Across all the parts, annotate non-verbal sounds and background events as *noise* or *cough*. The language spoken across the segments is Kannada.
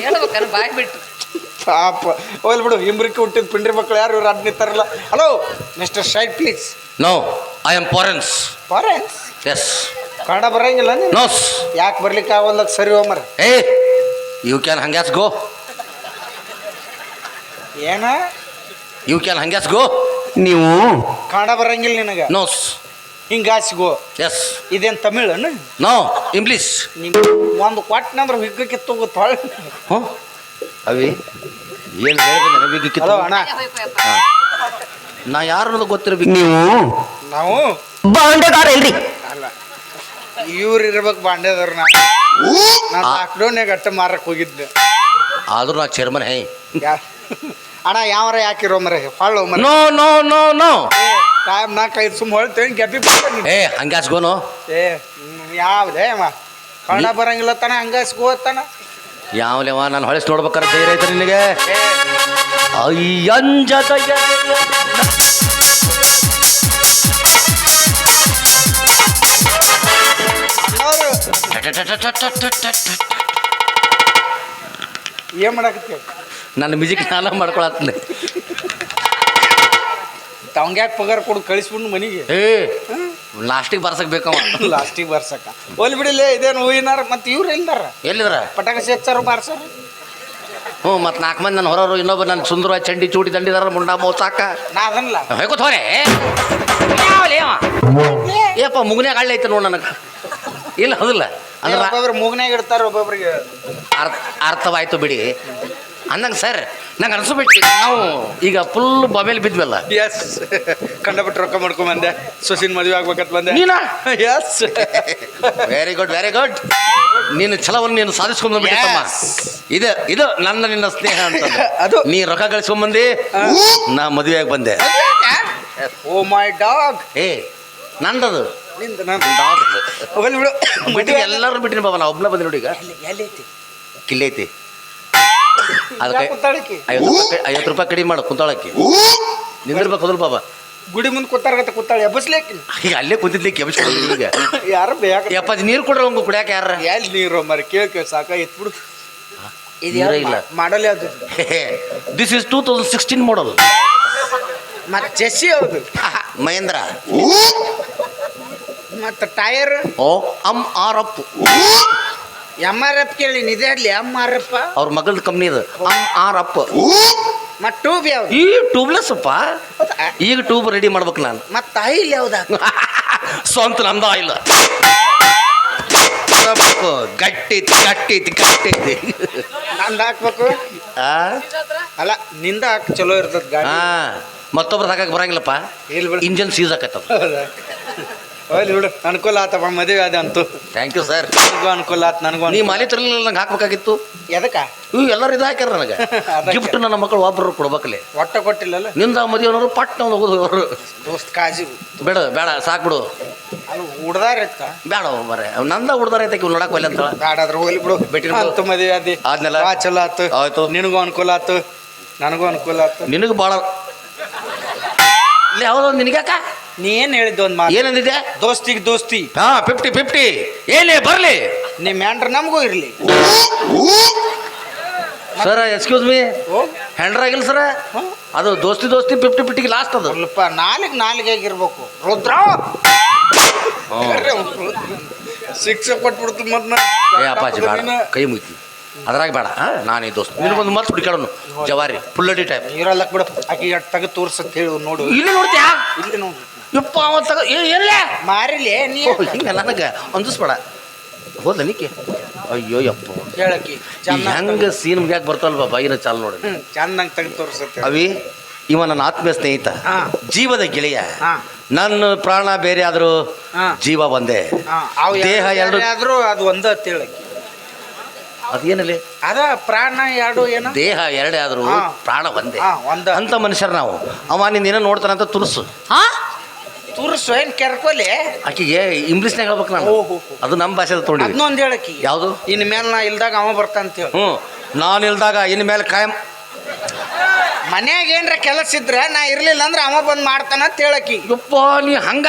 ಹೇಳ್ಬೇಕನ್ನ ಬಾಯ್ ಬಿಟ್ಟು ಪಾಪ. ಹೋಗ್ಲಿ ಬಿಡು ಇಂಬ್ರಿಕೆ ಹುಟ್ಟಿದ ಪಿಂಡ್ರಿ ಮಕ್ಕಳು ಯಾರು ಇವ್ರು ಅಡ್ ನಿಂತಾರಲ್ಲ ಹಲೋ ಮಿಸ್ಟರ್ ಶೈಟ್ please no I am ಫಾರೆನ್ಸ್ ಫಾರೆನ್ಸ್ yes Kannada ಬರಂಗಿಲ್ಲ ನೋಸ್ ಯಾಕೆ ಬರ್ಲಿಕ್ಕೆ ಆಗಲ್ಲ? ಸರಿ ಹೋಮರ್ ಏ ಯು ಕ್ಯಾನ್ ಹಂಗ್ಯಾಸ್ ಗೋ ಏನ? ಯು ಕ್ಯಾನ್ ಹಂಗ್ಯಾಸ್ ಗೋ ನೀವು? ಕನ್ನಡ ಬರಂಗಿಲ್ಲ ನಿನಗೆ? ನೋಸ್ ಹಿಂಗಾಸಿಗೋ ಎಸ್ ಇದೇನು ತಮಿಳನು ನೋ ಇಂಗ್ಲೀಷ್ ನಿಂಗೆ ಒಂದು ಕೊಟ್ಟನಂದ್ರೆ ಹಿಗ್ಗಕ್ಕೆ ತಗೋತ್ ತೊಳ ಹ್ಞೂ ಅವಿ ಏನು ಹಲೋ ಅಣ್ಣ. ನಾ ಯಾರು ಅನ್ನೋದು ಗೊತ್ತಿರ್ಬೇಕು? ನೀವು? ನಾವು? ಬಾಂಡೆದಾರ ಇಲ್ರಿ. ಅಲ್ಲ. ಇವ್ರು ಇರ್ಬೇಕು ಬಾಂಡ್ಯದವ್ರು ನಾನು ನಾನು ಲಾಕ್ಡೌನ್ಯಾಗ ಅಟ್ಟ ಮಾರಕ್ಕೆ ಹೋಗಿದ್ದೆ. ಆದ್ರೂ ನಾ ಚೇರ್ಮನ್ ಹೇ. ಯಾ ಅಣ್ಣ ಯಾವರ ಯಾಕಿರೋ ಮರ? ಹೊಳ್ಳು ಮರ? No no no no time ನಾಲ್ಕೈದು ಸುಮ್ಮ ಹೊಳ್ತೇವೆ ಗೆಬ್ಬಿ ಬಿಡ್ತೇನೆ ಏ ಹಂಗಾಸ್ಗೋನು ಏ ಯಾವ್ದೇ ಅಮ್ಮ ಕನ್ನಡ ಬರಂಗಿಲ್ಲ ತಾನ ಹಂಗಾಸ್ಕೋತಾನ ಯಾವಲೆವ ನಾನು ಹೊಳೆಸ್ ನೋಡ್ಬೇಕಾರೆ ಧೈರ್ಯ ಐತೆ ನಿನಗೆ. ಅಯ್ಯಂಜದ ಏನ್ ಮಾಡಕತ್ತೀವಿ ನನ್ನ ಮ್ಯೂಸಿಕ್ ನಾನ ಮಾಡ್ಕೊಳತ್ತೀನಿ. ತವಂಗ್ಯಾಕ ಪಗಾರ ಕೊಡು ಕಳಿಸ್ಬಿಡು ಮನಿಗೆ. ಏ ಲಾಸ್ಟಿಗೆ ಬರ್ಸಕ್ ಬೇಕವ. ಲಾಸ್ಟಿಗೆ ಬರ್ಸಕ್ಕ ಹೋಲ್ ಬಿಡಿಲ್ಲ ಇದೇನು ಹೂವಿನಾರ ಮತ್ತೆ ಇವ್ರು ಇಲ್ದಾರ ಎಲ್ಲಿದ್ರ? ಪಟಾಕ ಹಚ್ಚಾರು ಬಾರ್ಸಾರ ಹ್ಞೂ ಮತ್ತೆ ನಾಲ್ಕು ಮಂದಿ ನನ್ನ ಹೊರರು ಇನ್ನೊಬ್ಬ ನನ್ನ ಸುಂದರ ಚಂಡಿ ಚೂಡಿ ದಂಡಿದಾರ ಮುಂಡ ಮೋಸಾಕ. ನಾ ಅದನ್ಲ. ಹೇಗೋತ್ ಹೋರೆ. ಏಪ್ಪ ಮುಗ್ನ್ಯಾಗ ಹಳ್ಳಿ ಐತೆ ನೋಡು ನನಗೆ. ಇಲ್ಲ ಹೌದಿಲ್ಲ. ಅಂದ್ರೆ ಒಬ್ಬೊಬ್ರು ಮೂಗ್ನ್ಯಾಗ ಇಡ್ತಾರ ಒಬ್ಬೊಬ್ರಿಗೆ. ಅರ್ಥ ಅರ್ಥವಾಯ್ತು ಬಿಡಿ. ಅಂದಂಗೆ ಸರ್ ನಂಗೆ ಅನಿಸ್ಬಿಟ್ಟು ನಾವು ಈಗ ಫುಲ್ ಬಾಬೇಲಿ ಬಿದ್ವಲ್ಲ. ಎಸ್ ಕಂಡಬಿಟ್ಟು ರೊಕ್ಕ ಮಾಡ್ಕೊಂಡ್ ಬಂದೆ. ಸೊಸಿನ ಮದುವೆ ಆಗ್ಬೇಕಂತ ಬಂದೆ. ನೀನಾ? Yes very good very good ನೀನು ಛಲವನ್ನು ನೀನು ಸಾಧಿಸ್ಕೊಂಡು ಬಂದ್ಬಿಟ್ಟಮ್ಮ Yes. ಇದು ಇದು ನನ್ನ ನಿನ್ನ ಸ್ನೇಹ ಅಂತ ಅದು. ನೀ ರೊಕ್ಕ ಗಳಿಸ್ಕೊಂಬಂದಿ ನಾ ಮದುವೆಯಾಗಿ ಬಂದೆ. Oh my dog. ಏ ನಂದದು. ನಿಂದ. ಹೋಗಲ್ ಬಿಡು. ಎಲ್ಲರೂ ಬಿಟ್ಟಿನ ಬಾಬಾ ನಾ ಒಬ್ಬನ ಬಂದಿ ನೋಡಿ ಈಗ. ಕಿಲ್ಲೈತಿ ಅದಕ್ಕೆ ಯಾಕ್ ಕೂತಾಳಕಿ? ಐವತ್ತು ರೂಪಾಯಿ ಐವತ್ತು ರೂಪಾಯಿ ಕಡಿಮೆ ಮಾಡು ಕುಂತಾಳಕ್ಕೆ ನಿಂದಿರ್ಬೇಕು ಹೌದಲ್ ಬಾಬಾ ಗುಡಿ ಮುಂದೆ ಕೂತಾರಗತ್ತ ಕೂತಾಳೆ. ಎಬ್ಬಸ್ಲೇಕಿ? ಈಗ ಅಲ್ಲೇ ಕುಂತಿದ್ಲಿಕ್ಕೆ ಕೆಮಿಸ್ಕೊಂಡು ಈಗ ಯಾರು ಬೇಕ? ಯಪ್ಪ ನೀರು ಕೊಡ್ರಿ ಅವ್ನು ಕುಡಿಯಾಕ ಯಾರ ಎಲ್ಲಿ ನೀರು ಮರ ಕೇಳಿ ಸಾಕ ಎತ್ಬಿಡು ಇದು ಇಲ್ಲ. ಮಾಡಲ್ ಯಾವ್ದು this is two thousand sixteen model ಮತ್ತೆ ಜೆಸ್ಸಿ ಯಾವ್ದು ಮಹೇಂದ್ರ. ಮತ್ತೆ ಟೈರ್. ಓ ಅಮ್ ಆರ್ ಅಪ್ ಎಂ ಆರ್ ಎಫ್ ಕೇಳಿ ನಿದೆ ಅಲ್ಲಿ ಎಂ ಆರ್ ಎಫ್. ಅವ್ರ ಮಗಳದ ಕಂಪ್ನಿ ಇದು. ಆರ್ ಅಪ್. ಮತ್ತೆ ಟ್ಯೂಬ್ ಯಾವ್ದು? ಈ ಟ್ಯೂಬ್ಲೆಸ್ ಅಪ್ಪ ಈಗ ಟ್ಯೂಬ್ ರೆಡಿ ಮಾಡ್ಬೇಕು ನಾನು. ಮತ್ತೆ ಆಯಿಲ್ ಯಾವ್ದ *laughs* ಸ್ವಂತ ನಮ್ದು ಇಲ್ಲ ಗಟ್ಟಿ ಗಟ್ಟಿ ಗಟ್ಟಿ ನಂದು ಹಾಕ್ಬೇಕು? ಅಲ್ಲ ನಿಂದ ಹಾಕ್ ಚಲೋ ಇರ್ತದ ಗಾಡಿ. ಮತ್ತೊಬ್ರು ಹಾಕಕ್ ಬರಂಗಿಲ್ಲಪ್ಪ. ಇಂಜನ್ ಸೀಸ್ ಹೋಗ್ಲಿ ಬಿಡು. ಅನುಕೂಲ ಆತಪ್ಪ ಮದುವೆ ಅದ ಅಂತೂ. ಥ್ಯಾಂಕ್ ಯು ಸರ್ ನನಗೂ ಅನುಕೂಲ ಆತು ನನಗೂ ನೀ ಅನುಕೂಲ. ಮಾಲಿ ತರಲಿಲ್ಲ ನಂಗೆ ಹಾಕ್ಬೇಕಾಗಿತ್ತು? ಎದಕ್ಕ? ಇವು ಎಲ್ಲರೂ ಇದು ಹಾಕ್ಯಾರ ನನಗೆ. *laughs* ಅದಕ್ಕೆ. ಗಿಫ್ಟ್ ನನ್ನ ಮಕ್ಕಳು ಒಬ್ಬರು ಕೊಡ್ಬೇಕಲ್ಲಿ. ಒಟ್ಟ ಕೊಟ್ಟಿಲ್ಲಲ್ಲ? ನಿಂದ ಮದುವೆನವರು ಪಟ್ನ ಹೋಗೋದು ಅವರು. ದೋಸ್ತ್ ಕಾಜಿ. ಬೇಡ ಬೇಡ ಸಾಕು ಬಿಡು. ಅಲ್ಲಿ ಉಡ್ದಾರ ಇತ್ತ? ಬೇಡ ಮರೆ ನಂದ ಹುಡ್ದಾರ ಐತೆ ಇವ್ ನೋಡಕ್ ಒಲ್ಲೆ ಅಂತಳ ಬೇಡ ಅದ್ರ ಹೋಗ್ಲಿ ಬಿಡು. ಮಾಡು. ಅಂತ ಮದುವೆ ಆದಿ. ಆದ್ಮೇಲೆ? ಬಾ ಚಲೋ ಆತು. ಆಯ್ತು. ನಿನಗೂ ಅನುಕೂಲ ಆತು. ನನಗೂ ಅನುಕೂಲ ಆತು. ನಿನಗೆ ಭಾಳ ಇಲ್ಲ ಯಾವುದೋ ಒಂದು ನಿನಗ್ಯಾಕ? ನೀ ಏನ್ ಹೇಳಿದ್ದು ಒಂದ್ ಮಾತು. ಏನಂದಿದೆ ದೋಸ್ತಿಗೆ ದೋಸ್ತಿ. ಹಾ ಫಿಫ್ಟಿ ಫಿಫ್ಟಿ ಏನೇ ಬರಲಿ. ನಿಮ್ ಹ್ಯಾಂಡ್ರ ನಮಗೂ ಇರ್ಲಿ. ಸರ್ ಎಕ್ಸ್ಕ್ಯೂಸ್ ಮೀ ಓ ಹ್ಯಾಂಡ್ರಾಗಿಲ್ಲ ಸರ ಅದು ದೋಸ್ತಿ ದೋಸ್ತಿ ಫಿಫ್ಟಿ ಫಿಫ್ಟಿಗೆ ಲಾಸ್ಟ್ ಅದು. ಸ್ವಲ್ಪ ನಾಲಿಗೆ ನಾಲಿಗೆ ಆಗಿರ್ಬೇಕು. ರುದ್ರ! ಶಿಕ್ಷೆ ಕೊಟ್ಬಿಡ್ತು ಮತ್ತೆ ಏ ಅಪ್ಪಾಜಿ ಬೇಡ. ಕೈ ಮುಗಿತಿ ಅದ್ರಾಗ ಬೇಡ. ಹಾ ನಾನೇ ದೋಸ್ತ. ನಿನಗೊಂದು ಮತ್ತೆ ಹುಡುಕಾಡೋನು ಜವಾರಿ ಫುಲ್ಲಡಿ ಟೈಪ್ ಇರಲ್ಲ ಬಿಡು ಆಕಿ ಎಟ್ ತೆಗೆದು ತೋರ್ಸಂತ ಹೇಳು ನೋಡು. ಇಲ್ಲಿ ನೋಡ್ತೀಯಾ? ಇಲ್ಲಿ ನೋಡು. ಯಪ್ಪ ಅವ ತಗ ಎಲ್ಲ ಮಾರಿಲಿ ನೀ ಹಿಂಗ ನನಗೆ. ಅಂದಿಸ್ಬೇಡ ಹೋದ ನಿಕ್ಕೆ. ಅಯ್ಯೋ ಯಪ್ಪ. ಹೇಳಕಿ ಈ ಹೆಂಗ ಸೀನ್ ಮುಗ್ಯಾಕ ಬರ್ತಾವಲ್ವ ಬಾಯಿನ ಚಾಲ್ ನೋಡಿ. ಚಂದಂಗೆ ತೆಗೆದು ತೋರ್ಸತ್ತೆ. ಅವಿ ಇವ ನನ್ನ ಆತ್ಮೀಯ ಸ್ನೇಹಿತ. ಜೀವದ ಗೆಳೆಯ. ಹಾ. ನನ್ನ ಪ್ರಾಣ ಬೇರೆ ಆದರೂ ಜೀವ ಒಂದೇ. ದೇಹ ಎರಡು ಆದರೂ ಅದು ಒಂದೇ ಅಂತ ಹೇಳಕಿ ಅದೇನಲ್ಲಿ ಅದ ಪ್ರಾಣ ಎರಡು ಏನು? ದೇಹ ಎರಡೇ ಆದರೂ ಪ್ರಾಣ ಒಂದೇ. ಅಂತ ಮನುಷ್ಯರು ನಾವು. ಅವ ನಿನ್ನ ಏನೋ ನೋಡ್ತಾನಂತ ತುರ್ಸು. ಹಾ? ತುರ್ಸು ಏನ್ ಕೆರ್ಕೊಲಿ ಆಕಿಗೆ ಇಂಗ್ಲೀಷ್ನಾಗ ಹೇಳ್ಬೇಕು ನಾನು. ಓಹೋ. ಅದು ನಮ್ಮ ಭಾಷೆದ ತೊಗೊಂಡಿವಿ. ಇನ್ನೊಂದು ಹೇಳಕಿ ಯಾವುದು? ಇನ್ ಮೇಲೆ ನಾ ಇಲ್ದಾಗ ಅವ ಬರ್ತಾನಂತ ಹೇಳಿ ಹ್ಞೂ ನಾನು ಇಲ್ದಾಗ ಇನ್ನು ಮೇಲೆ ಕಾಯಂ. ಮನ್ಯಾಗ ಏನ್ರ ಕೆಲಸ ಇದ್ರೆ ನಾ ಇರ್ಲಿಲ್ಲ ಅಂದ್ರೆ ಅವ ಬಂದ್ ಮಾಡ್ತಾನ ಅಂತ ಹೇಳಕಿ ಯಪ್ಪ ನೀ ಹಂಗ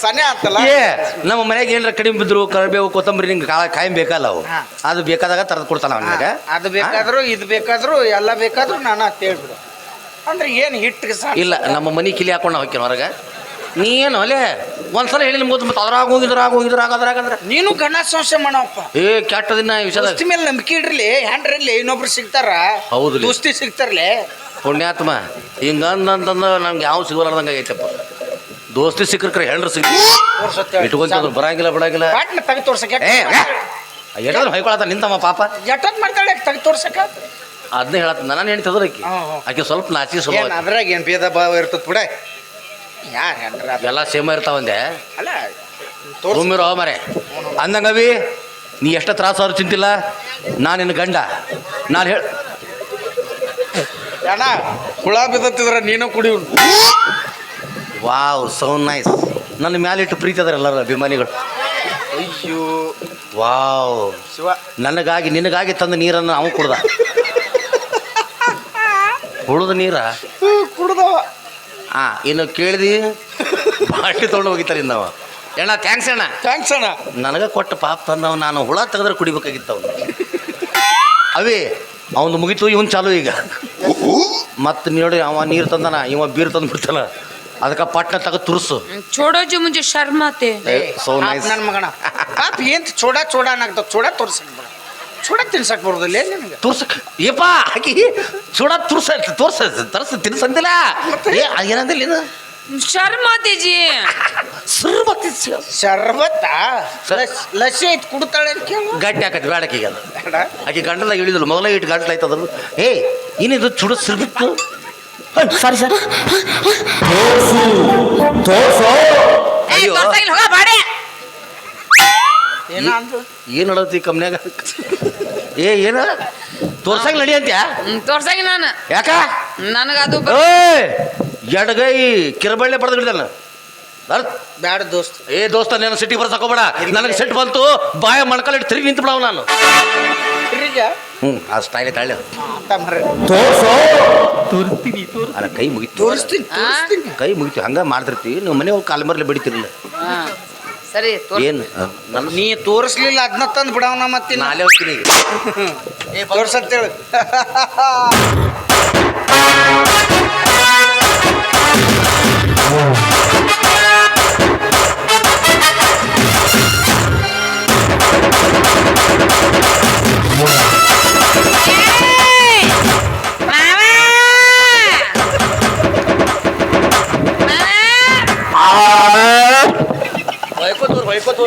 ಸನೆ ಆತಲ್ಲ. ಏ ನಮ್ಮ ಮನೆಗೆ ಏನಾರ ಕಡಿಮೆ ಬಿದ್ರು ಕರಿಬೇವು ಕೊತ್ತಂಬರಿ ನಿಂಗೆ ಕಾಯಂ ಬೇಕಲ್ಲ ಅವು. ಹಾ. ಅದು ಬೇಕಾದಾಗ ತರದ್ ಕೊಡ್ತಾನ ಅವನಿಗೆ ಅದು ಬೇಕಾದ್ರು ಇದು ಬೇಕಾದ್ರು ಎಲ್ಲ ಬೇಕಾದ್ರು ನಾನು ಅಂತ ಹೇಳ್ಬಿಡು. ಅಂದ್ರೆ ಏನು ಹಿಟ್ಟಿಗೆ ಸಾ ಇಲ್ಲ ನಮ್ಮ ಮನಿ ಕಿಲಿ ಹಾಕೊಂಡು ಹೋಗ್ಯಾನ ಹೊರಗೆ. ನೀ ಏನು ಅಲ್ಲೇ? ಒಂದ್ಸಲ ಹೇಳಿ ನಿಮ್ಗೆ ಮತ್ತೆ ಅದ್ರಾಗ ಹೋಗಿದ್ರಾಗ ಹೋಗಿದ್ರಾಗ ಅದ್ರಾಗ ಅಂದ್ರೆ. ನೀನು ಗಣ ಸಂಶಯ ಮಾಡಪ್ಪ. ಏ ಕೆಟ್ಟ ದಿನ ವಿಷಯದಾಗ. ದೋಸ್ತಿ ಮೇಲೆ ನಂಬಿಕೆ ಇಡ್ರಲಿ ಹ್ಯಾಂಡ್ರಲ್ಲಿ ಇನ್ನೊಬ್ರು ಸಿಗ್ತಾರ ಹೌದು ದೋಸ್ತಿ ಸಿಗ್ತಾರಲೆ. ಪುಣ್ಯಾತ್ಮ ಹಿಂಗ ಅಂತಂದ ನಮ್ಗೆ ಯಾವ ಸಿಗೋಲಾರ್ದಂಗೆ ಐತಪ್ಪ ದೋಸ್ತಿ ಸಿಕ್ಕರೆ ಹೆಣ್ರು ಸಿಕ್ಕ ಇಟ್ಕೊಂತಿದ್ರು ಬರಂಗಿಲ್ಲ ಬಿಡಂಗಿಲ್ಲ. ಪಾಟ್ನ ತೆಗೆ ತೋರ್ಸಕ ಏ ಎಡದ್ರ ಹೊಯ್ಕೊಳತ್ತ ನಿಂತಮ್ಮ ಪಾಪ. ಎಷ್ಟೊತ್ ಮಾಡ್ತಾಳೆ ತೆಗೆ ತೋರ್ಸಕ ಅದನ್ನೇ ಹೇಳತ್ತ. ನನ್ನ ಹೆಣ್ತಿದ್ರ ಆಕಿ. ಹ್ಞೂ, ಹ್ಞೂ. ಆಕೆ ಸ್ವಲ್ಪ ನಾಚಿ ಸ್ವಲ್ಪ ಏನ್ ಅದ್ರಾಗ ಏನ್ ಭೇದ ಭಾವ ಇರ್ತದ ಬಿಡ. ಯಾರು ಹೆಂಡ್ರ ಅದು? ಎಲ್ಲ ಸೇಮ ಇರ್ತಾವಂದೆ. ಅಲ್ಲ ತೋರ್ಸ. ರೂಮಿರೋ ಮರೆ. ಅಂದಂಗವಿ ನೀ ಎಷ್ಟು ತ್ರಾಸ ಅವ್ರು ಚಿಂತಿಲ್ಲ ನಾನು ನಿನ್ನ ಗಂಡ. ನಾನು ಹೇಳ ಅಣ್ಣ ಹುಳ ಬಿದ್ದತ್ತಿದ್ರ ನೀನು ಕುಡಿ ವಾವ್ ಸೋ ನೈಸ್ ನನ್ನ ಮ್ಯಾಲೆ ಇಟ್ಟು ಪ್ರೀತಿ ಅದಾರ ಎಲ್ಲರ ಅಭಿಮಾನಿಗಳು. ಅಯ್ಯೋ. ವಾವ್. ಶಿವ. ನನಗಾಗಿ ನಿನಗಾಗಿ ತಂದ ನೀರನ್ನು ಅವು ಕುಡ್ದ. ಹುಳದ ನೀರ? ಕುಡ್ದವ. ಆ ಇನ್ನು ಕೇಳಿದಿ? ಬಾಟ್ಲಿ ತೊಗೊಂಡು ಹೋಗಿತ್ತಾರೆ ಇನ್ನವ ಎಣ್ಣ ಥ್ಯಾಂಕ್ಸ್ ಅಣ್ಣ. ಥ್ಯಾಂಕ್ಸ್ ಅಣ್ಣ. ನನಗೆ ಕೊಟ್ಟ ಪಾಪ ತಂದವ ನಾನು ಹುಳ ತೆಗೆದ್ರೆ ಕುಡಿಬೇಕಾಗಿತ್ತು ಅವನು. ಅವೇ ಅವನು ಮುಗಿತು ಇವನು ಚಾಲು ಈಗ. ಮತ್ತೆ ನೋಡಿ ಅವ ನೀರು ತಂದನ ಇವ ಬೀರ್ ತಂದು ಬಿಡ್ತಾನ. ಅದಕ್ಕೆ ಪಟ್ನ ತಗ ತುರ್ಸು. ಚೋಡೋಜಿ ಮುಂಜೆ ಶರ್ಮಾತೆ. ಸೋ ನೈಸ್ ನನ್ನ ಮಗಣ ಚೋಡಾ ಏನು ಚೋಡ ಚೋಡ ಅನ್ನಾಗ್ತಾವ ಚೋಡ ಸುಡ ತಿನ್ಸಕ್ ಬರೋದಿಲ್ಲ ಏನ್ ಏಪ ಹಾಕಿ ಸುಡ ತುರ್ಸ ತೋರ್ಸ ತರ್ಸ ತಿನ್ಸಂತಿಲ್ಲ ಏ ಏನಂದಿಲ್ಲ ಇದು ಶರ್ಮಾತೀಜಿ ಸುರ್ಬತ್ತಿ ಶರ್ಬತ್ತ ಲಸಿ ಐತ್ ಕುಡ್ತಾಳೆ ಅಂತ ಕೇಳು. ಗಟ್ಟಿ ಹಾಕತ್ ಬೇಡಕ್ಕೀಗ ಆಕೆ ಗಂಟಲ ಇಳಿದ್ರು ಮೊದಲ ಇಟ್ಟು ಗಂಟಲ ಆಯ್ತು ಅದ್ರ ಏ ಏನಿದು ಚುಡ ಸಿರ್ಬಿತ್ತು? ಸಾರಿ ಸರ್ ತೋರ್ಸು ತೋರ್ಸು. ಅಯ್ಯೋ. ಹೋಗ ಬಾಡೆ. ಏನು ಹೇಳತ್ತಿ ಕಮ್ನ್ಯಾಗ? ಏ ಏನು? ತೋರ್ಸಂಗ್ ನಡಿ ಅಂತ್ಯಾ? ತೋರ್ಸಂಗಿ ನಾನು. ಯಾಕ? ನನಗದು ಏಯ್ ಎಡಗೈ ಕಿರಬಳ್ಳೆ ಪಡೆದು ಬಿಡ್ದಾನ ಬ್ಯಾಡ ದೋಸ್ತ್. ಏ ದೋಸ್ತ ನಾನು ಸಿಟಿ ಬರ್ಸಕ್ ಹೋಗ್ಬೇಡ ನನಗೆ ಸಿಟ್ಟು ಬಂತು ಬಾಯ ಮಣ್ಕಲ್ಲಿಟ್ಟು ತಿರುಗಿ ನಿಂತು ಬಿಡವ ನಾನು. ತಿರ್ಗ? ಹ್ಞೂ ಆ ಸ್ಟೈಲ್ ತಾಳೆ ಅಂತ ಮರ ಅಲ್ಲ ಕೈ ಮುಗಿತು. ತೋರಿಸ್ತೀನಿ ತೋರಿಸ್ತೀನಿ. ಕೈ ಮುಗಿತು ಹಂಗ ಮಾಡ್ತಿರ್ತೀವಿ. ನೀವು ಮನೆ ಹೋಗಿ ಕಾಲು ಮರಲಿ ಬಡಿತಿರ್ಲಿಲ್ಲ ಸರಿ ತೋರ್ ಏನು? ನನ್ನ ನೀ ತೋರಿಸ್ಲಿಲ್ಲ ಅದನ್ನ ತಂದು ಬಿಡವನ ಮತ್ತೆ ನಾಳೆ ಹೋಗ್ತೀನಿ ಈಗ. ತೋರ್ಸತ್ತೇಳು *laughs* *laughs*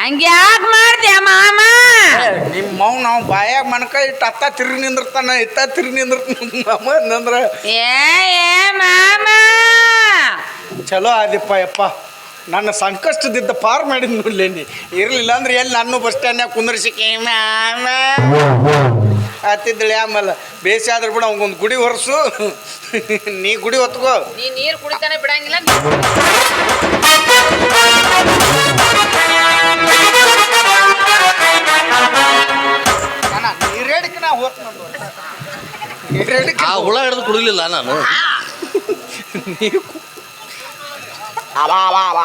ಹಂಗ್ಯಾಕ್ ಮಾಡ್ದೆ ಮಾಮ? ನಿಮ್ಮ ಮೌ ನಾವು ಬಾಯಾಗ ಮನಕ ಇಟ್ಟು ಅತ್ತ ತಿರು ನಿಂದಿರ್ತಾನ ಇತ್ತ ತಿರು ನಿಂದಿರ್ತಾನ ಅಂದ್ರ *laughs* ಏ ಏ ಮಾಮ? ಚಲೋ ಆದಿಪ್ಪ ಯಪ್ಪ. ನನ್ನ ಸಂಕಷ್ಟದಿದ್ದ ಪಾರ್ ಮಾಡಿದ್ ನೋಡ್ಲೇನಿ ಇರ್ಲಿಲ್ಲ ಅಂದ್ರೆ ಎಲ್ಲಿ ನಾನು ಬಸ್ ಸ್ಟ್ಯಾಂಡ್ನಾಗ ಕುಂದ್ರಿಸಿಕೆ ಆತಿದ್ದಳೆ ಆಮೇಲೆ ಬೇಸಿ ಆದ್ರೆ ಬಿಡ ಅವ್ಗೊಂದು ಗುಡಿ ಹೊರಸು ನೀ ಗುಡಿ ಹೊತ್ಕೋ ನೀ ನೀರು ಕುಡಿತಾನೆ ಬಿಡಂಗಿಲ್ಲ. ಅಣ್ಣ ನೀರೇಡಕ್ಕೆ ನಾ ಹೋತ್ ಆ ಹುಳ ಹಿಡಿದು ಕುಡಿಲಿಲ್ಲ ನಾನು. ನೀವು ಅವ ಅವ ಅವ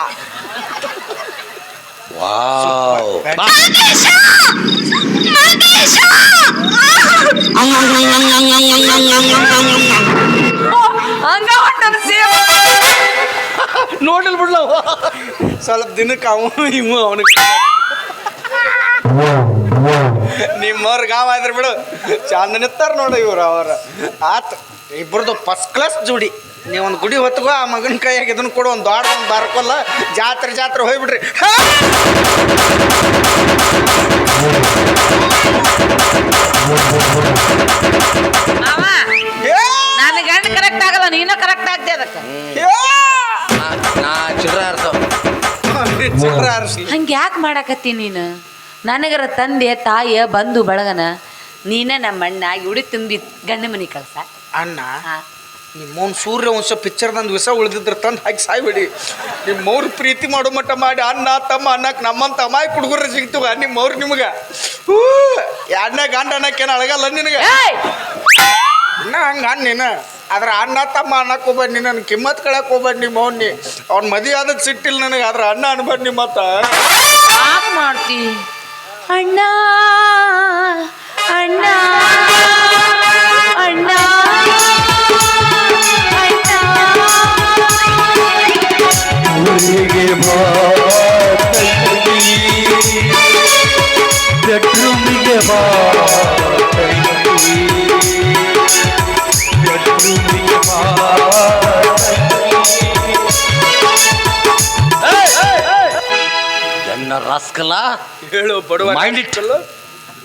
ವಾವ್. ಬಾ. ಹಂಗ ಹೊಟ್ಟದ ಸೇವ ನೋಡಿಲ್ ಬಿಡ್ಲವ. ಸ್ವಲ್ಪ ದಿನಕ್ಕೆ ಅವ, ಇವ ಅವನಿಗೆ ನಿಮ್ಮವ್ರ ಗಾವ ಆದ್ರೆ ಬಿಡು. ಚಂದ ನಿತ್ತಾರ ನೋಡು ಇವ್ರು ಅವರ. ಆತ ಇಬ್ಬರದು ಫಸ್ಟ್ ಕ್ಲಾಸ್ ಜೋಡಿ. ನೀವೊಂದು ಗುಡಿ ಹೊತ್ಕೋ, ಆ ಮಗನ ಕೈಯಾಗ ಇದನ್ನು ಕೊಡು, ಒಂದು ದೊಡ್ಡ ಒಂದು ಬಾರ್ಕೊಲ್ಲ. ಜಾತ್ರೆ ಜಾತ್ರೆ ಹೋಗ್ಬಿಡ್ರಿ. ಹಾ! ನನ್ನ ಗಂಡ ಕರೆಕ್ಟ್ ಆಗಲ್ಲ ನೀನು ಕರೆಕ್ಟ್ ಆಗ್ದೆ ಅದಕ್ಕೆ. ಏ! ನಾ- ಚಿಡ್ರ ಅರ್ಥ ಚಿಲ್ರೆ ಆರಿಸ್ಲಿ ಹಂಗೆ ಯಾಕೆ ಮಾಡಾಕತ್ತಿ ನೀನು? ನನಗರ ತಂದೆ ತಾಯಿಯ ಬಂಧು ಬಳಗನ ನೀನೇ ನಮ್ಮ ಅಣ್ಣ ಉಡಿ ತುಂಬಿ ಗಂಡ ಮನೆ ಕಳ್ಸ. ಅಣ್ಣ. ನಿಮ್ಮವ್ನ ಸೂರ್ಯ ವಂಶ ಪಿಕ್ಚರ್ದಂದು ವಿಷ ಉಳಿದಿದ್ರೆ ತಂದು ಹಾಕಿ ಸಾಯ್ಬೇಡಿ. ನಿಮ್ಮವ್ರು ಪ್ರೀತಿ ಮಾಡೋ ಮಟ್ಟ ಮಾಡಿ ಅಣ್ಣ ತಮ್ಮ ಅನ್ನಕ್ಕೆ ನಮ್ಮಂತ ಅಮಾಯಿ ಹುಡುಗರು ಸಿಗ್ತವ ನಿಮ್ಮವ್ರು ನಿಮ್ಗೆ. ಹೂ ಎರಡನೇ ಗಂಡ ಅನ್ನಕ್ಕೇನು ಅಳಗಲ್ಲ ನಿನಗೆ? ಇನ್ನ ಹಂಗೆ ನೀನು ಆದ್ರೆ ಅಣ್ಣ ತಮ್ಮ ಅನ್ನಕ್ಕೆ ಹೋಗ್ಬೇಡಿ ನನ್ನ ಕಿಮ್ಮತ್ ಕಳಕ್ ಹೋಗ್ಬೇಡಿ ನಿಮ್ಮ ಅವ್ನಿ ಅವ್ನ ಮದಿ ಆದದ್ದು ಸಿಟ್ಟಿಲ್ಲ ನನಗೆ ಆದ್ರೆ ಅಣ್ಣ ಅನ್ಬೇಡಿ ನಿಮ್ಮ ಮತ್ತ. ಯಾಕೆ ಮಾಡ್ತಿ. ಅಣ್ಣ ಅಣ್ಣ! ಊರಿಗೆ ಬಾ ತಂಗಿ. ಬೆಡ್ರೂಮಿಗೆ ಬಾ ತಂಗಿ. ಬೆಡ್ರೂಮಿಗೆ ಬಾ ಎನ್ನ ರಾಸ್ಕಲ್ಲ ಹೇಳು ಬಡವ Mind it.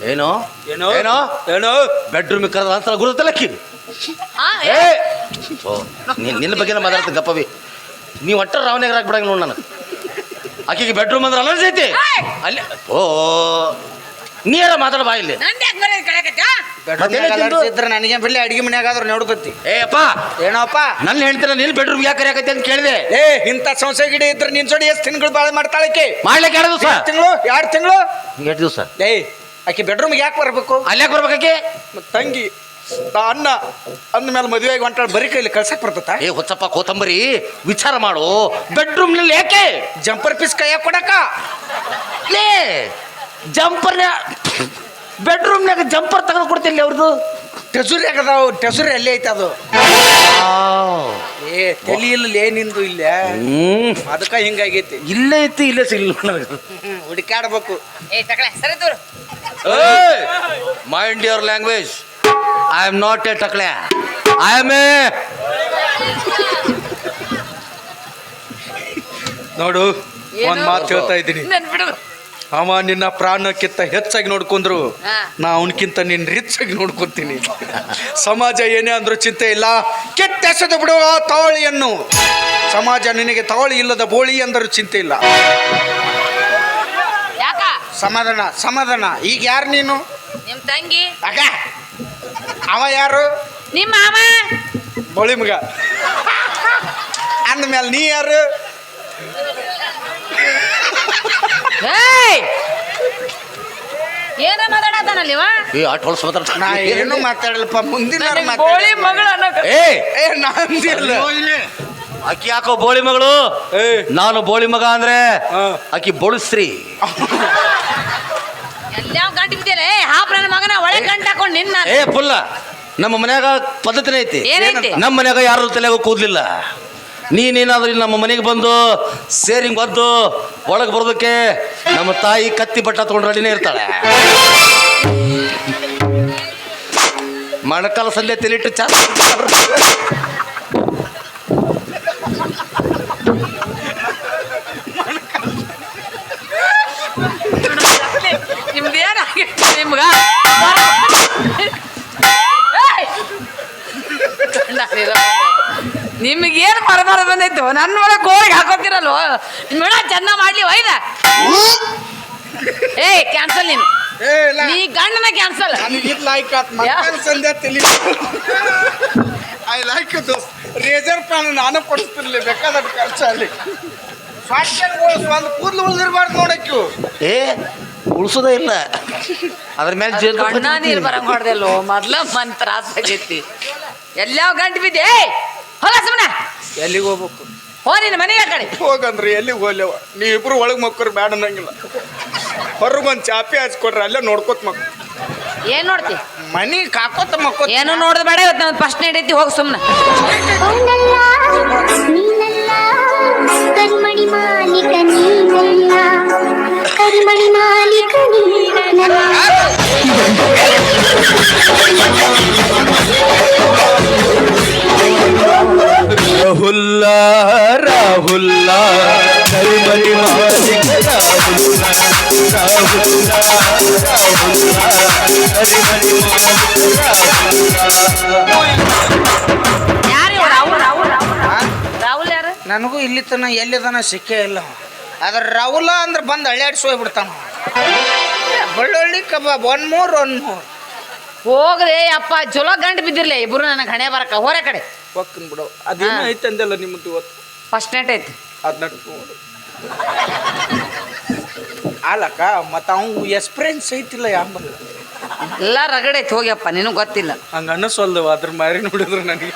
ಏನು ಏನೋ ಏನೋ ಏನೋ ಬೆಡ್ರೂಮ್ ಕರೆದ ಅಂತ ಗುರುತಲ್ಲಕ್ಕಿ ಆ, ಏ ಓ, ನೀನ್ ನಿನ್ನ ಬಗ್ಗೆ ಮಾತಾಡ್ತೀನಿ ಗಪ್ಪವಿ ನೀವು ಒಟ್ಟ ರಾವಣೆಗೆ ಹಾಕ್ಬಿಡಂಗ ನೋಡಿ ನನಗೆ. ಆಕೆಗೆ ಬೆಡ್ರೂಮ್ ಅಂದ್ರೆ ಅಲರ್ಜಿ ಐತಿ! ಅಲ್ಲಿ ಓ ನೀರ ಮಾತಾಡ ಬಾ ಇಲ್ಲಿ? ಇದ್ರೆ ನನಗೆ ಬಿಡ್ಲಿ ಅಡಿಗೆ ಮನ್ಯಾಗ ಆದ್ರೂ ಏ ಅಪ್ಪ! ಏನೋಪ್ಪ? ನನ್ನ ಹೇಳ್ತೀರ ನಿನ್ನ ಬೆಡ್ರೂಮ್ ಯಾಕೆ ಕರೆಯಕತ್ತೆ ಅಂತ ಕೇಳಿದೆ. ಏ ಇಂಥ ಸಂಸೆ ಗಿಡ ಇದ್ರೆ ನಿನ್ ಜೋಡಿ ಎಷ್ಟು ತಿಂಗಳು ಬಾಳೆ ಮಾಡ್ತಾಳಕ್ಕೆ ಮಾಡ್ಲಿಕ್ಕೆ ಎರಡು ದಿವಸ. ತಿಂಗಳು? ಎರಡು ತಿಂಗಳು? ಎಷ್ಟು ದಿವಸ. ಏಯ್ ಆಕೆ ಬೆಡ್ರೂಮ್ಗೆ ಯಾಕೆ ಬರ್ಬೇಕು? ಅಲ್ಲಿ ಯಾಕೆ ಬರ್ಬೇಕಾಕೆ ತಂಗಿ. ನಾ ಅಣ್ಣ ಅಂದ್ಮೇಲೆ ಮದುವೆ ಹೊಂಟಾಳು ಬರೀ ಕೈಲಿ ಕಳ್ಸಕ್ ಬರ್ತತ? ಏ ಹೊಚ್ಚಪ್ಪ ಕೋತಂಬರಿ ವಿಚಾರ ಮಾಡು. ಬೆಡ್ರೂಮ್ನಲ್ಲಿ ಯಾಕೆ ಜಂಪರ್ ಪೀಸ್ ಕೈಯಾಗ ಕೊಡಕ. ಲೇ ಜಂಪರ್ ಬೆಡ್ರೂಮ್ನಾಗ ಜಂಪರ್ ತೆಗೆದು ಕೊಡ್ತೀನಿ ಅವ್ರದ್ದು ಟೆಸುರಿ ಆಗದಾವ ಟೆಸುರಿ ಅಲ್ಲೇ ಐತೆ ಅದು. ಏ ತಲಿ ಇಲ್ಲ ಏನಿಂದು ಇಲ್ಲ. ಹ್ಮ್. ಅದಕ್ಕ ಹಿಂಗಾಗೈತಿ. ಇಲ್ಲ ಐತಿ ಇಲ್ಲೇ ಸಿಗ್ಲಿಲ್ಲ ನನಗೆ. ಹುಡುಕಾಡ್ಬೇಕು ಏ ಸರಿ ದೂರ mind your language I am not a ಟಕ್ಳೆ I am a ನೋಡು ಒಂದು ಮಾತು ಹೇಳ್ತಾ ಇದ್ದೀನಿ. ಅವ ನಿನ್ನ ಪ್ರಾಣಕ್ಕಿಂತ ಹೆಚ್ಚಾಗಿ ನೋಡ್ಕೊಂಡ್ರು. ನಾ ಅವನಕ್ಕಿಂತ ನಿನ್ನ ರಿಚ್ಚಾಗಿ ನೋಡ್ಕೊತೀನಿ. ಸಮಾಜ ಏನೇ ಅಂದ್ರೂ ಚಿಂತೆ ಇಲ್ಲ. ಕೆಟ್ಟ ಎಸೆದು ಬಿಡುವ ತಾವಳಿಯನ್ನು ಸಮಾಜ ನಿನಗೆ ತಾವಳಿ ಇಲ್ಲದ ಬೋಳಿ ಅಂದರೂ ಚಿಂತೆ ಇಲ್ಲ. ಯಾಕ? ಸಮಾಧಾನ ಸಮಾಧಾನ. ಈಗ ಯಾರು ನೀನು? ನಿಮ್ ತಂಗಿ. ಅವ ಯಾರು? ನಿಮ್ಮ ಮಾಮ ಬಳಿ ಮಗ. ಅಂದ್ಮೇಲೆ ನೀ ಯಾರು? ಏನ ಏ ಆಟ ನಾ ಏನು ಮಾತಾಡಲ್ಪ ಮುಂದಿನ ನನಗ್ ಬೋಳಿ ಮಗಳು ಅನ್ನಕ ಏ! ಏ ನಂದಿಲ್ಲ ಆಕಿ ಯಾಕೋ ಬೋಳಿ ಮಗಳು? ಏ. ನಾನು ಬೋಳಿ ಮಗ ಅಂದ್ರೆ ಅಕ್ಕಿ ಆಕಿ ಬೋಳಿಸ್ರಿ. ಎಲ್ಲ ಗಂಟು ಬಿದ್ದಿಲ್ಲ ಏ ಹಾಪ್ ನನ್ನ ಮಗನ ಒಳಗೆ ಗಂಟು ಹಾಕೊಂಡು ನಿನ್ನ ಏ ಪುಲ್ಲ ನಮ್ಮ ಮನ್ಯಾಗ ಪದ್ಧತಿನೇ ಐತಿ. ಏನೈತಿ? ನಮ್ಮ ಮನ್ಯಾಗ ಯಾರು ತಲೆಯಾಗ ಕೂದ್ಲಿಲ್ಲ. ನೀನೇನಾದ್ರೂ ಇಲ್ಲಿ ನಮ್ಮ ಮನೆಗೆ ಬಂದು ಸೇರಿಂಗ್ ಬದ್ದು ಒಳಗೆ ಬರೋದಕ್ಕೆ ನಮ್ಮ ತಾಯಿ ಕತ್ತಿ ಬಟ್ಟ ತಗೊಂಡ್ರೆ ರೆಡಿನೇ ಇರ್ತಾಳೆ. ಮಣಕಾಲ ಸಂದೆ ತೆಲಿಟ್ಟು ಚಾ ನಿಮಗೇನು ಬರಬಾರ ಬಂದೈತು? ನನ್ನ ಒಳಗೆ ಗೋಳಿಗೆ ಹಾಕೋತಿರಲ್ವ? ಮೇಡ ಚೆನ್ನ ಮಾಡ್ಲಿ ಒಯ್ದ. ಏ ಕ್ಯಾನ್ಸಲ್ ನೀನು. ನೀ ಗಂಡನ ಕ್ಯಾನ್ಸಲ್ ಐ ಲೈಕ್ ದೋಸ್ತ್. ರೇಜರ್ ಪ್ಯಾನ್ ನಾನು ಕೊಡಿಸ್ತಿರ್ಲಿ ಬೇಕಾದ ಖರ್ಚು ಅಲ್ಲಿ. ಫ್ಯಾಷನ್ ಒಂದು ಕೂದಲು ಉಳಿದಿರ್ಬಾರ್ದು ನೋಡಕ್ಕೆ. ಏ ಉಳ್ಸೋದೇ ಇಲ್ಲ. ಅದ್ರ ಮೇಲೆ ಜೇನು ಕಣ್ಣ ನೀರು ಬರಂಗ್ ಹೊಡೆದಲ್ಲೋ ಮೊದ್ಲ ಮನ್ ತ್ರಾಸ ಆಗೈತಿ. ಎಲ್ಲ ಗಂಟು ಬಿದ್ದೆ. ಹೊಲ ಸುಮ್ಮನೆ ಎಲ್ಲಿಗೆ ಹೋಗ್ಬೇಕು? ಹೋ ನಿನ್ನ ಮನೆಗೆ ಆ ಕಡೆ. ಹೋಗಂದ್ರೆ ಎಲ್ಲಿಗೆ ಹೋಗ್ಲೇವ? ನೀ ಇಬ್ರು ಒಳಗೆ ಮಕ್ಕರು ಬೇಡ ಅನ್ನಂಗಿಲ್ಲ ಹೊರಗೆ ಒಂದು ಚಾಪಿ ಹಚ್ಕೊಡ್ರಿ ಅಲ್ಲೇ ನೋಡ್ಕೋತ ಮಕ್ಕ. ಏನ್ ನೋಡ್ತಿ? ಮನಿ ಕಾಕೋತ ಮಕ್ಕೋ ಏನು ನೋಡ್ದ ಬೇಡ ಇವತ್ತು ನಾವು ಫಸ್ಟ್ ನಡೀತಿ ಹೋಗಿ ಸುಮ್ಮನೆ ಅವನಲ್ಲ ನೀನಲ್ಲ ಕರಿಮಣಿ ಮಾಲೀಕ ನೀನಲ್ಲ. ಕರಿಮಣಿ ಮಾಲೀಕ ನೀನಲ್ಲ. ರಾಹುಲ್ಲ ರಾಹುಲ್ಲ ಕರಿಮರಿ ಮಾಲಿಕ ರಾಹುಲ್ಲ ರಾಹುಲ್ಲ ರಾಹುಲ್ಲ ಕರಿಮರಿ ಮಾಲಿಕ ರಾಹುಲ್ಲ ಯಾರು? ರಾಹುಲ್ ರಾಹುಲ್ ರಾಹುಲ್ ಯಾರು ನನಗೂ ಇಲ್ಲಿ ತನ ಎಲ್ಲಿದನ ಸಿಕ್ಕೇ ಇಲ್ಲ ಆದ್ರೆ ಅದ್ರ ರಾಹುಲ ಅಂದ್ರೆ ಬಂದು ಅಳ್ಯಾಡ್ಸಿ ಹೋಗ್ಬಿಡ್ತಾನ ಬೆಳ್ಳುಳ್ಳಿ ಕಬಾಬ್ ಒನ್ ಮೂರ್ ಒನ್ ಮೂರ್ ಹೋಗ್ರಿ ಅಪ್ಪ ಚಲೋ ಗಂಟು ಬಿದ್ದಿರ್ಲಿ ಇಬ್ರು ನನಗೆ ಹಣೆ ಬರಕ ಹೋರ ಕಡೆ. ಒಕ್ಕನ್ ಬಿಡು. ಅದೇನು. ಐತೆ ಅಂದಲ್ಲ ನಿಮ್ಮದು ಇವತ್ತು? ಫಸ್ಟ್ ನೈಟ್ ಐತಿ. ನೋಡು ಅಲ್ಲಕ್ಕ ಮತ್ತು ಅವ್ನು ಎಕ್ಸ್ಪೀರಿಯನ್ಸ್ ಐತಿಲ್ಲ ಯಾಂಬಲ್ಲ ಎಲ್ಲ ರಗಡೆ ಐತಿ ಹೋಗ್ಯಪ್ಪ ನಿನಗೆ ಗೊತ್ತಿಲ್ಲ. ಹಂಗೆ ಅನ್ನಿಸಲ್ದು ಅದ್ರ ಮಾರಿ ನೋಡಿದ್ರು ನನಗೆ.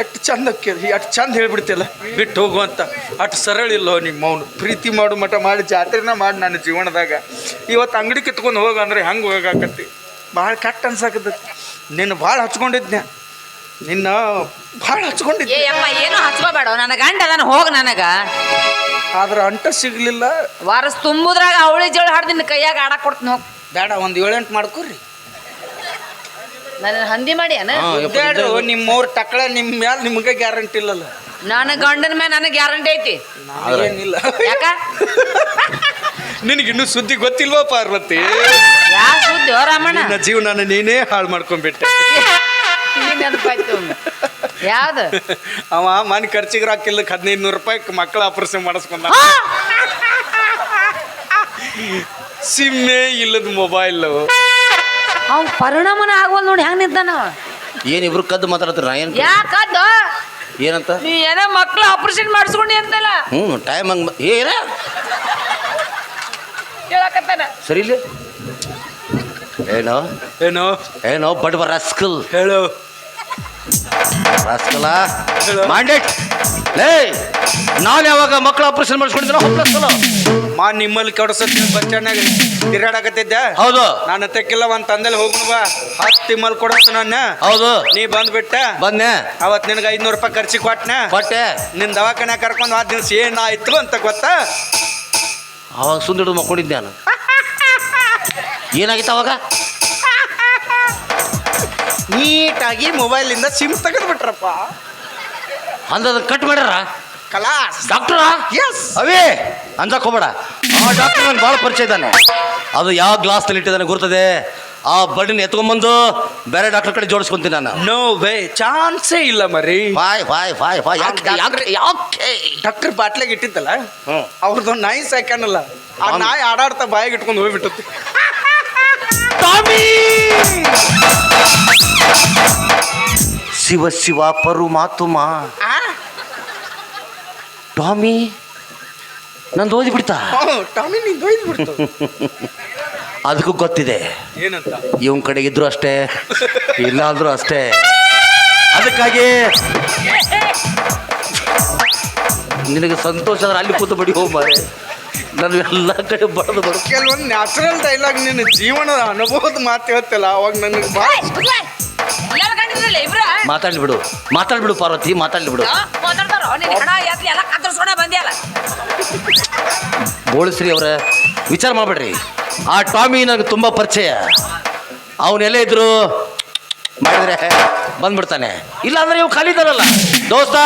ಎಷ್ಟು ಚಂದ ಕೇಳಿ ಎಷ್ಟು ಚಂದ ಹೇಳ್ಬಿಡ್ತಿಲ್ಲ ಬಿಟ್ಟು ಹೋಗು ಅಂತ. ಅಷ್ಟು ಸರಳ ಇಲ್ಲೋ ನಿಮ್ಮ ಅವನು. ಪ್ರೀತಿ ಮಾಡು ಮಠ ಮಾಡಿ ಜಾತ್ರೆನ ಮಾಡಿ ನನ್ನ ಜೀವನದಾಗ. ಇವತ್ತು ಅಂಗಡಿ ಕಿತ್ಕೊಂಡು ಹೋಗ ಅಂದ್ರೆ ಹೆಂಗೆ ಹೋಗಾಕತ್ತಿ? ಭಾಳ ಕೆಟ್ಟ ಅನ್ಸಾಕತ್ತೈತಿ ನಿನ್ನ ಭಾಳ ಹಚ್ಕೊಂಡಿದ್ನೆ. ನಿನ್ನ ಭಾಳ ಹಚ್ಕೊಂಡಿದ್ದೆ ಯಪ್ಪ ಏನು ಹಚ್ಕೋಬೇಡ ನನ್ನ ಗಂಡ ಅದನ್ನ ಹೋಗ ನನಗೆ. ಆದ್ರೆ ಅಂಟ ಸಿಗ್ಲಿಲ್ಲ. ವಾರಸ್ ತುಂಬುದ್ರಾಗ ಅವಳಿ ಜೋಳ ಹಾಡ್ ನಿನ್ನ ಕೈಯಾಗ ಆಡಕ್ ಕೊಡ್ತೀನಿ ಹೋಗ್. ಬೇಡ ಒಂದು ಏಳೆಂಟು ಮಾಡ್ಕೊರಿ. ನನ್ನ ಹಂದಿ ಮಾಡಿ ಅನ ಹಾ, ಯಪ್ಪ, ನಿಮ್ ನಿಮ್ಮವ್ರ ಟಕ್ಕಳ ನಿಮ್ಮ ಮ್ಯಾಲ ನಿಮ್ಗೆ ಗ್ಯಾರಂಟಿ ಇಲ್ಲಲ್ಲ. ನನ್ನ ಗಂಡನ ಮೇಲೆ ನನಗೆ ಗ್ಯಾರಂಟಿ ಐತಿ. ಏನಿಲ್ಲ. ಯಾಕ? *laughs* ನಿನಗಿನ್ನೂ ಸುದ್ದಿ ಗೊತ್ತಿಲ್ವಾ ಪಾರ್ವತಿ? ಯಾ ಸುದ್ದಿ ಓ ರಾಮಣ್ಣ? ನಿನ್ನ ಜೀವನ ನೀನೇ ಹಾಳು ಮಾಡ್ಕೊಂಡ್ಬಿಟ್ಟೆ. ನೆನಪಾಯ್ತು. ಯಾವ್ದು? ಅವ ಮನೆ ಖರ್ಚಿಗೆ ರಾಕಿಲ್ಲ ಹದಿನೈದು ನೂರು ರೂಪಾಯಿ ಮಕ್ಕಳ ಆಪರೇಷನ್ ಮಾಡಿಸ್ಕೊಂಡ. ಸಿಮ್ಮೇ ಇಲ್ಲದ ಮೊಬೈಲ್ ಅವ್ ಪರಿಣಾಮನ ಆಗವಲ್ ನೋಡಿ ಹೆಂಗ್ ನಿಂತಾನ ಏನಿಬ್ರು ಕದ್ದು ಮಾತಾಡ್ತಾರ? ನಾ ಏನು ಏನಂತ? ನೀ ಏನೋ ಮಕ್ಳು ಆಪರೇಷನ್ ಮಾಡಿಸ್ಕೊಂಡಿ ಅಂತಲ್ಲ. ಹ್ಞೂ ಟೈಮ್ ಹಂಗೆ ಏನ? ಕೇಳಕತ್ತಾನ. ಸರಿ ಇಲ್ಲಿ. ಏನೋ? ಏನೋ? ಏನೋ ಬಡವ ರಸ್ಕಲ್. ಹೇಳು. ರಾಸ್ಕಲ? ಹೇಳು. ಲೇ ನಾನು ಯಾವಾಗ ಮಕ್ಕಳ ಆಪರೇಷನ್ ಮಾಡಿಸ್ಕೊಂಡಿದ್ದೀನೋ ಹೊಪ್ಪಳಸ್ಕಲ ಮಾ ನಿಮ್ಮಲ್ಲಿ ಕೆಡಸತ್ ಬಸ್ ಸ್ಟ್ಯಾಂಡ್ನಾಗ ತಿರ್ಗಾಡಕತ್ತಿದ್ದೆ ಹೌದು. ನಾನು ತೆಕ್ಕಿಲ್ಲ ಒಂದ್ ತಂದೆಲಿ ಹೋಗ್ನು ಬಾ. ಹತ್ತು ತಿಮ್ಮಲ್ ಕೊಡಸ್ ನಾನು. ಹೌದು. ನೀ ಬಂದ್ಬಿಟ್ಟ. ಬಂದೆ ಅವತ್ ನಿನಗೆ ಐದ್ನೂರು ರೂಪಾಯಿ ಖರ್ಚಿಗೆ ಕೊಟ್ಟನೆ ಕೊಟ್ಟೆ. ನಿನ್ ದವಾಖಾನೆ ಕರ್ಕೊಂಡು ಆ ದಿವಸ ಏನಾಯ್ತು ಅಂತ ಗೊತ್ತಾ? ಅವಾಗ ಸುಂದಿಡ್ದು ಮಕ್ಕೊಂಡಿದ್ದೆ ನಾನು. ಏನಾಗಿತ್ತು ಅವಾಗ? ನೀಟಾಗಿ ಮೊಬೈಲಿಂದ ಸಿಮ್ ತೆಗೆದು ಬಿಟ್ರಪ್ಪ ಅಂದದ ಕಟ್ ಮಾಡ್ಯಾರ? ಕಲಾಸ್. ಡಾಕ್ಟ್ರಾ? ಎಸ್ ಅವೇ ಅಂಜಕ್ ಹೋಗ್ಬೇಡ. ಆ ಡಾಕ್ಟರ್ ನನ್ಗೆ ಭಾಳ ಪರಿಚಯ ಇದ್ದಾನೆ. ಅದು ಯಾವ ಗ್ಲಾಸ್ನಲ್ಲಿ ಇಟ್ಟಿದ್ದಾನೆ ಗುರ್ತದೆ? ಆ ಬಡ್ಡಿನ ಎತ್ಕೊಂಬಂದು ಬೇರೆ ಡಾಕ್ಟರ್ ಕಡೆ ಜೋಡಿಸ್ಕೊಂತೀನಿ ನಾನು. ನೋ ವೇ ಚಾನ್ಸೇ ಇಲ್ಲ ಮರಿ. ಬಾಯ್ ಬಾಯ್ ಬಾಯ್ ಬಾಯ್ ಯಾಕೆ ಯಾಕೆ ಯಾಕೆ? ಡಾಕ್ಟರ್ ಬಾಟ್ಲಾಗ ಇಟ್ಟಿದ್ದಲ್ಲ? ಹ್ಮ್. ಅವ್ರದ್ದು ನಾಯಿ ಸಾಕಾನಲ್ಲ ಆ ನಾಯಿ ಆಡಾಡ್ತಾ ಬಾಯಿಗೆ ಇಟ್ಕೊಂಡು ಹೋಗ್ಬಿಟ್ಟತಿ. ಶಿವ ಶಿವ ಪರು ಮಾತುಮ ಆ? ಟಾಮಿ ನಂದು ಓದಿ ಬಿಡ್ತಾ ಟಾಮಿ ನಿಂದು ಒಯ್ದು ಬಿಡ್ತು *laughs* ಅದಕ್ಕೂ ಗೊತ್ತಿದೆ. ಏನಂತ? ಇವನ್ ಕಡೆ ಇದ್ರು ಅಷ್ಟೇ ಇಲ್ಲ ಅಂದ್ರು ಅಷ್ಟೇ. ಅದಕ್ಕಾಗಿ ನಿನಗೆ ಸಂತೋಷ ಆದ್ರೆ ಅಲ್ಲಿ ಕೂತು ಬಡಿ ಹೋಗ್ಬಾರೆ ನಾನು ಎಲ್ಲ ಕಡೆ ಬಡದು ಬಡ ಕೆಲವೊಂದು ನ್ಯಾಚುರಲ್ ಡೈಲಾಗ್ ನಿನ್ನ ಜೀವನದ ಅನುಭವದ ಮಾತು ಹೇಳ್ತಿಲ್ಲ ಅವಾಗ ನನಗೆ ಭಾಳ ಎಲ್ಲಾರು ಗಂಡಿದ್ರಲ್ಲ ಇಬ್ರ ಮಾತಾಡ್ಲಿ ಬಿಡು ಮಾತಾಡ್ಬಿಡು ಪಾರ್ವತಿ ಮಾತಾಡ್ಬಿಡು. ಬೋಳಿಸ್ರಿ ಅವ್ರ. ವಿಚಾರ ಮಾಡಬೇಡ್ರಿ. ಆ ಟಾಮಿ ನನಗೆ ತುಂಬ ಪರಿಚಯ. ಅವನೆಲ್ಲ ಇದ್ರು ಮಾಡಿದ್ರೆ ಬಂದ್ಬಿಡ್ತಾನೆ. ಇಲ್ಲ ಅಂದ್ರೆ ಇವು ಕಲಿತಾರಲ್ಲ ದೋಸ್ತ.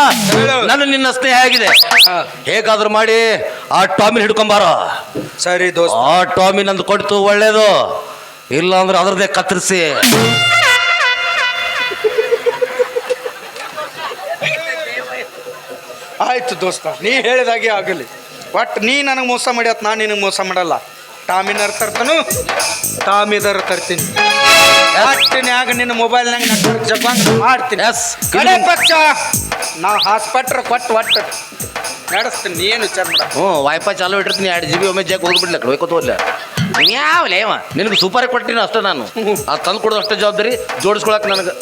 ನನ್ನ ನಿನ್ನ ಸ್ನೇಹ ಆಗಿದೆ. ಹೇಗಾದರೂ ಹೇಗಾದ್ರೂ ಮಾಡಿ ಆ ಟಾಮಿನ ಹಿಡ್ಕೊಂಬಾರೋ ಸರಿ ದೋಸ್ತ. ಆ ಟಾಮಿ ನಂದು ಕೊಡ್ತು ಒಳ್ಳೇದು. ಇಲ್ಲ ಅಂದ್ರೆ ಅದ್ರದ್ದೇ ಕತ್ತರಿಸಿ. ಆಯ್ತು ದೋಸ್ತ ನೀ ಹೇಳಿದಾಗೆ ಆಗಲಿ. ಒಟ್ಟು ನೀ ನನಗೆ ಮೋಸ ಮಾಡ್ಯತ್ ನಾನು ನಿನಗೆ ಮೋಸ ಮಾಡಲ್ಲ. ಟಾಮಿನರ್ ತರ್ತಾನು ಟಾಮಿದರ್ ತರ್ತೀನಿ. ಒಟ್ಟಿನ್ಯಾಗ ನಿನ್ನ ಮೊಬೈಲ್ನಾಗ ನೆಟ್ವರ್ಕ್ ಜಪಾನ್ ಮಾಡ್ತೀನಿ. ಎಸ್ ಕಡೆ ಪಕ್ಷ ನಾವು ಹಾಸ್ಪಿಟ್ಲ್ ಕೊಟ್ಟು ಒಟ್ಟು ನಡೆಸ್ತೀನಿ ನೀ ಏನು ವಿಚಾರ ಮಾಡ. ಹ್ಞೂ ವೈಫೈ ಚಾಲು ಇಟ್ಟಿರ್ತೀನಿ ಎರಡು ಜಿ ಬಿ ಒಮ್ಮೆ ಜಾಕ್ ಹೋಗ್ಬಿಡ್ಲಕ್ಕ ಹೋಯ್ಕೋತ ಹೋಗ್ಲ. ಯಾವಲೇ ಅವ? ನಿನಗೆ ಸೂಪರ್ ಕೊಟ್ಟಿನಿ ಅಷ್ಟೇ ನಾನು. *laughs* ಅದು ತಂದು ಕೊಡೋದು ಅಷ್ಟೇ ಜವಾಬ್ದಾರಿ ಜೋಡಿಸ್ಕೊಳಕ್ಕೆ ನನಗೆ.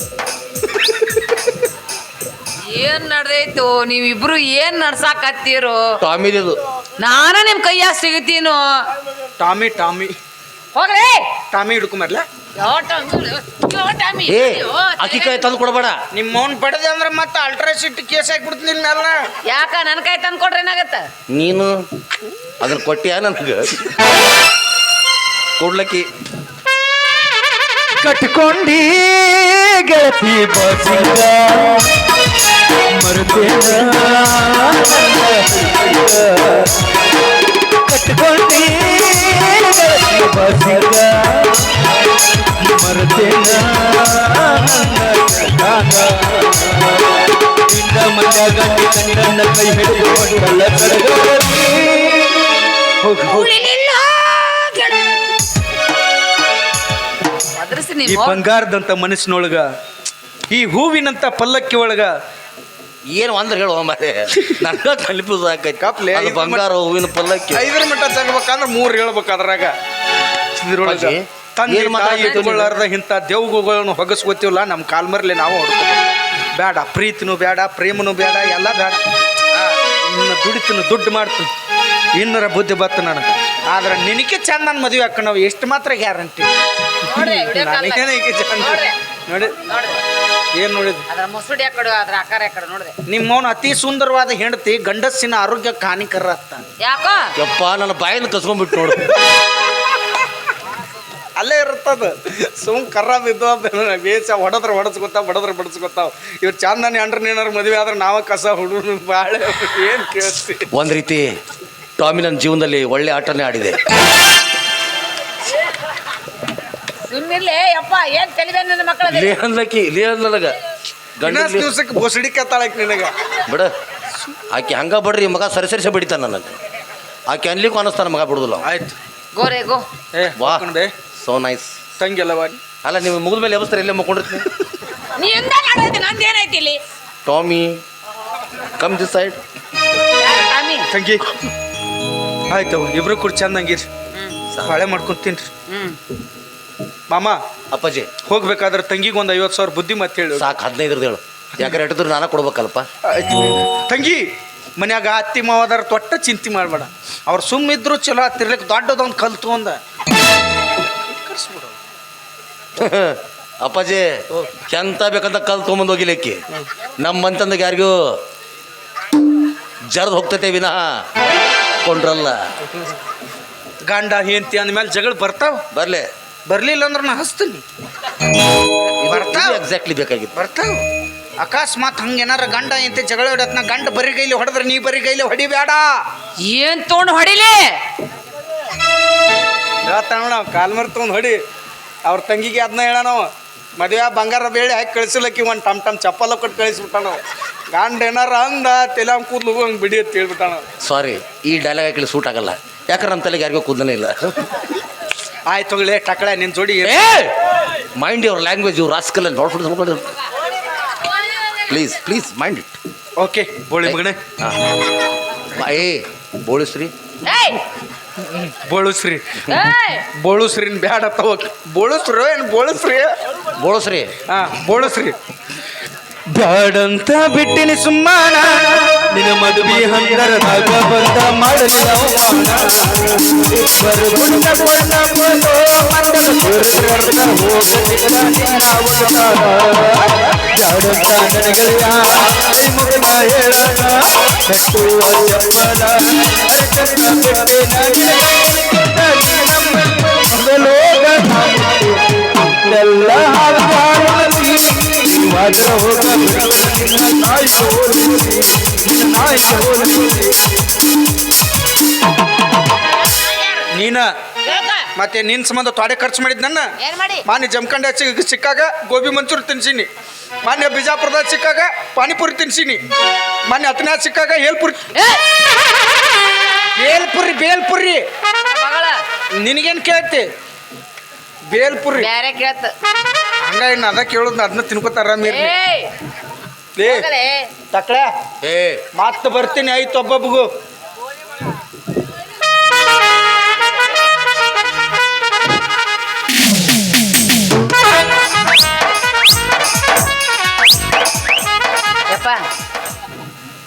ಏನ್ ನಡೆದೈತು ನೀವಿಬ್ರು ಏನ್ ನಡ್ಸಾಕತ್ತೀರೋ? ಟಾಮಿದು ನಾನ ನಿಮ್ ಕೈಯಾಗ ಸಿಗತೀನು ಟಾಮಿ ಟಾಮಿ. ಹೋಗ್ರಿ ಟಾಮಿ ಹಿಡ್ಕೊಂಬರ್ಲ? ಏ ಅಕ್ಕಿ ಕೈ ತಂದು ಕೊಡಬೇಡ. ನಿಮ್ಮ ಮೌನ್ ಪಡೆದೆ ಅಂದ್ರೆ ಮತ್ತೆ ಅಲ್ಟ್ರಾಸಿಟ್ ಕೇಸ್ ಹಾಕ್ಬಿಡ್ತೀನಿ ನಿನ್ನ ಮೇಲೆ ಯಾಕ ನನ್ ಕೈ ತಂದು ಕೊಡ್ರಿ ಏನಾಗತ್ತ? ನೀನು ಅದನ್ನ ಕೊಟ್ಟಿಯ ನನಗೆ? ಕೊಡ್ಲಕ್ಕಿ. ಕಟ್ಕೊಂಡಿ ಗೆಳತಿ ಬಸಿಗ ಮರುತೇನ ಕಟ್ಕೊಂಡಿ ಬಸಿಗ ಇಂದ ಕೈ ಹಿಡಿದುಕೊಂಡಲ್ಲ ಹೋಗು ಹೋಗು ಈ ಬಂಗಾರದಂತ ಮನಸ್ಸಿನೊಳಗ ಈ ಹೂವಿನಂತ ಪಲ್ಲಕ್ಕಿ ಒಳಗ ಏನು ಅಂದ್ರೆ ಹೇಳುವ ಮರೆ ನನಗ ಕಲಿಪು ಸಾಕೈತಿ ಕಪ್ಲೆ, ಅದು ಬಂಗಾರ ಹೂವಿನ ಪಲ್ಲಕ್ಕಿ. ಐದರ ಮಟ್ಟ ತಗಬೇಕಂದ್ರೆ ಮೂರ್ ಹೇಳ್ಬೇಕು ಅದ್ರಾಗ. ಇದ್ರೊಳಗೆ ಅಜ್ಜಿ, ತಂದೆ ಏನ್ ತಾಯಿ? ಇಟ್ಕೊಳ್ಳಾರ್ದ ಇಂಥ ದೇವ್ಗುಗಳನ್ನು ಹೊಗಸ್ಕೊತೀವಲ್ಲ ನಮ್ಮ ಕಾಲ್ಮರ್ಲಿ ನಾವು ಹೊಡ್ಕೋಬೇಕು. ಬೇಡ ಪ್ರೀತಿನೂ ಬೇಡ ಪ್ರೇಮನೂ ಬೇಡ ಎಲ್ಲ ಬೇಡ ಆ, ಇನ್ನು ದುಡಿತೀನಿ ದುಡ್ಡು ಮಾಡ್ತೀನಿ. ಇನ್ನರ ಬುದ್ಧಿ ಬತ್ತು ನನಗೆ. ಆದ್ರೆ ನಿನಗೆ ಚಂದ ನನ್ನ ಮದುವೆ ಹಾಕ ನಾವು ಎಷ್ಟು ಮಾತ್ರ ಗ್ಯಾರಂಟಿ? ನೋಡ್ರಿ, ವಿಡಿಯೋ. ನೋಡಿ. ನೋಡ್ರಿ. ಏನು ನೋಡಿದ್ರಿ ಅದ್ರ ಮುಸುಡಿ ಆ ಕಡೆ ಅದ್ರ ಆಕಾರ ಆ ಕಡೆ ನೋಡಿದೆ? ನಿಮ್ಮವನು ಅತಿ ಸುಂದರವಾದ ಹೆಂಡತಿ ಗಂಡಸಿನ ಆರೋಗ್ಯಕ್ಕೆ ಹಾನಿಕರ ಅತ್ತ ಯಾಕೋ? ಯಪ್ಪ ನನ್ನ ಬಾಯಿಂದ ಕಸ್ಕೊಂಡ್ಬಿಟ್ಟು ನೋಡು. *laughs* ಅಲ್ಲೇ ಇರ್ತದ ಸುಮ್ ಕರ್ರ ಬಿದ್ದು ಬೇಸ ಹೊಡದ್ರ ಹೊಡಸ್ಕೊತಾವ ಬಡದ್ರ ಬಡಸ್ಕೊತಾವ. ಇವ್ರು ಚಾಂದನಿ ಅಂಡ್ರ ನೀನಾರ ಮದುವೆ ಆದ್ರೆ ನಾವ ಕಸ ಹುಡುಗ ಬಾಳೆ ಏನ್ ಕೇಳಿಸ್ತಿ ಒಂದ್ ರೀತಿ ಟಾಮಿ ನನ್ನ ಜೀವನದಲ್ಲಿ ಒಳ್ಳೆ ಆಟನೇ ಆಡಿದೆ. ಸುಮ್ಮಿರ್ಲಿ ಯಪ್ಪ ಏನ್ ತಲಿಬೆ ನನ್ನ ಮಕ್ಕಳ ಲೇ ಅನ್ಲಕ್ಕಿ ಲೇ ಅನ್ಲಗ ಗಂಡ ಇನ್ನೊಂದು ದಿವ್ಸಕ್ಕೆ ಬೊಸಡಿ ಕತ್ತಾಳಕ್ ನಿನಗ. ಬಿಡ ಆಕೆ ಹಂಗ ಬಡ್ರಿ ಮಗ ಸರಿ ಸರಿಸ ಬಿಡಿತಾನ ನನಗೆ. ಆಕೆ ಅನ್ಲಿಕ್ಕೂ ಅನಸ್ತಾನ ಮಗ ಬಿಡುದಿಲ್ಲ ಆಯ್ತು. ಗೋರೆ ಗೋ. ಏ ವಾ ಸೋ ನೈಸ್ ತಂಗಿಲ್ಲವ ಅಲ್ಲ ನೀವು ಮುಗಿದ ಮೇಲೆ ಎಬ್ಸ್ತಾರೆ ಇಲ್ಲೇ ಮಕ್ಕೊಂಡಿರ್ತೀನಿ. ನೀ ಎಂದ ನಾಡೈತಿ ನಂದು ಏನೈತಿ ಇಲ್ಲಿ? ಟಾಮಿ ಕಮ್ ದಿಸ್ ಸೈಡ್ ಯಾರು ಟಾಮಿ ತಂಗಿ. ಆಯ್ತು ಇಬ್ರು ಕೂಡ ಚಂದಂಗಿರಿ ಹಳೆ ಮಾಡ್ಕೊತೀನಿ ಮಾಡ್ಕೊಂತೀನ್ರಿ ಹ್ಮ್. ಮಾಮ ಅಪ್ಪಾಜಿ. ಹೋಗ್ಬೇಕಾದ್ರೆ ತಂಗಿಗೆ ಒಂದು ಐವತ್ತು ಸಾವಿರ ಬುದ್ಧಿ ಮತ್ತೆ ಹೇಳಿ. ಸಾಕು ಹದಿನೈದು ಹೇಳು. ಯಾಕಂದ್ರೆ ಎಟ್ಟಿದ್ರು ನಾನು ಕೊಡ್ಬೇಕಲ್ಪ ತಂಗಿ ಮನ್ಯಾಗ ಅತ್ತಿ ಮಾವದಾರ ತೊಟ್ಟ ಚಿಂತೆ ಮಾಡಬೇಡ. ಅವ್ರು ಸುಮ್ಮಿದ್ರು ಚಲೋ ಹತ್ತಿರ್ಲಿಕ್ಕೆ ದೊಡ್ಡದೊಂದು ಕಲ್ತು ಒಂದ ಕರ್ಸ್ಬಿಡು. ಅಪ್ಪಾಜಿ ಎಂತ ಬೇಕಂತ ಕಲ್ತ್ಕೊಂಬಂದು ಹೋಗಿಲಿಕ್ಕೆ. ನಮ್ಮ ಮಂತಂದಾಗ ಯಾರಿಗೂ ಜರ್ದು ಹೋಗ್ತೈತೆ ವಿನಃ ಕೊಂಡ್ರಲ್ಲ. ಗಂಡ ಹೆಂಡತಿ ಅಂದ್ಮೇಲೆ ಜಗಳ ಬರ್ತಾವ? ಬರ್ಲೆ. ಬರ್ಲಿಲ್ಲ ಅಂದ್ರೆ ನಾ ಹಸ್ತೀನಿ ಬರ್ತಾವ. ಎಕ್ಸಾಕ್ಟ್ಲಿ ಬೇಕಾಗಿತ್ತು. ಬರ್ತಾವ. ಅಕಸ್ಮಾತ್ ಹಂಗೇನಾರ ಗಂಡ ಎಂತ ಜಗಳ ಹೊಡತ್ನ ಗಂಡ ಬರಿ ಕೈಲಿ ಹೊಡೆದ್ರೆ ನೀ ಬರಿ ಕೈಲಿ ಹೊಡಿಬೇಡ. ಏನ್ ತೊಗೊಂಡು ಹೊಡಿಲಿ? ಹೇಳ್ತಾನ ನಾವು ಕಾಲ್ಮರ್ ತೊಗೊಂಡು ಹೊಡಿ. ಅವ್ರ ತಂಗಿಗೆ ಅದನ್ನ ಹೇಳೋಣ ಮದುವೆ ಬಂಗಾರ ಬೇಳೆ ಹಾಕಿ ಕಳಿಸ್ಲಕ್ಕಿ ಒಂದು ಟಮ್ ಟಮ್ ಚಪ್ಪಲ ಕೊಟ್ಟು ಕಳಿಸ್ಬಿಟ್ಟಣ ಗಂಡ ಏನಾರ ಅಂದ ತಲೆ ಕೂದ್ಲು ಹಂಗೆ ಬಿಡಿ ಅಂತ ಹೇಳ್ಬಿಟ್ಟಾನ ಸಾರಿ ಈ ಡೈಲಾಗ್ ಹಾಕಿ ಸೂಟ್ ಆಗಲ್ಲ. ಯಾಕಂದ್ರೆ ನಮ್ಮ ತಲೆಗೆ ಯಾರಿಗೂ ಕೂದಲೇ ಇಲ್ಲ. ಆಯ್ತು ತಗೊಳ್ಳಿ ಟಕಳೆ ನಿನ್ನ ಜೋಡಿ ಮೈಂಡ್ ಯುವರ್ ಲ್ಯಾಂಗ್ವೇಜ್ ಇವ್ರು ರಾಸ್ಕಲ್ ನೋಡ್ಬಿಟ್ಟು ನೋಡ್ಕೊಂಡು please please mind it okay ಬೋಳಿ ಮಗನೇ. ಏ ಬೋಳಿಸ್ರಿ. ಬೋಳುಸ್ರಿ. ಬೋಳುಸ್ರಿನ್ ಬ್ಯಾಡ ತಗೋಕ್ ಬೋಳುಸ್ರು ಏನು ಬೋಳುಸ್ರಿ? ಬೋಳಿಸ್ರಿ. ಹಾ ಬೋಳುಸ್ರಿ. ಬ್ಯಾಡಂತ ಬಿಟ್ಟಿನಿ ಸುಮ್ಮಾನ. ನಿನ್ನ ಮದುವೆ ಹಂದರದಾಗ ಬಂದ ಮಾಡಲಿ ಅವಮಾನ ಇಬ್ಬರು ಗುಂಡ ಬಣ್ಣ ಬಂದು ಮಂಡಲ ಸುರವರ್ಣ ಹೋಗಲಿಲ್ಲ ನಿನ್ನ ಅವತಾರ ಜಾಡಂತ ನನಗೆಳೆಯ ಕೈ ಮುಗಿನ ಹೇಳಣ ಕಟ್ಟುವ ಯಮ್ಮನ ಅರಕನ್ನ ಬಿಟ್ಟೆ ಲೋಕ ಎಲ್ಲ ವಾದ್ರ ಹೋಗ ನಿನ್ನ ನಾಯಿ ನೀನ? ಮತ್ತೆ ನಿನ್ ಸಂಬಂಧ ತೊಡೆ ಖರ್ಚು ಮಾಡಿದ್ ನನ್ನ? ಮಾನಿ ಮಾಡಿ? ಮಾನ್ಯ ಜಮಖಂಡ ಸಿಕ್- ಸಿಕ್ಕಾಗ ಗೋಬಿ ಮಂಚೂರಿ ತಿನ್ಸೀನಿ. ಮಾನ್ಯ ಬಿಜಾಪುರದಾಗ ಸಿಕ್ಕಾಗ ಪಾನಿಪುರಿ ತಿನ್ಸೀನಿ. ಮಾನ್ಯ ಹತ್ತನೇ ಸಿಕ್ಕಾಗ ಹೇಳ್ಪುರಿ ಏಯ್! ಬೇಲ್ಪುರಿ. ಬೇಲ್ಪುರಿ ನಿನಗೇನ್ ಕೇಳ್ತಿ? ಬೇಲ್ಪುರಿ. ಕೇಳ್ತ. ಹಂಗ ಅದ ಕೇಳೋದ್ ಅದನ್ನ ತಿನ್ಕೋತಾರ ಮೀರ್ ಲೇ ಏ. ಮತ್ತೆ ಬರ್ತೀನಿ ಆಯ್ತು ಒಬ್ಬೊಬ್ಬಗೂ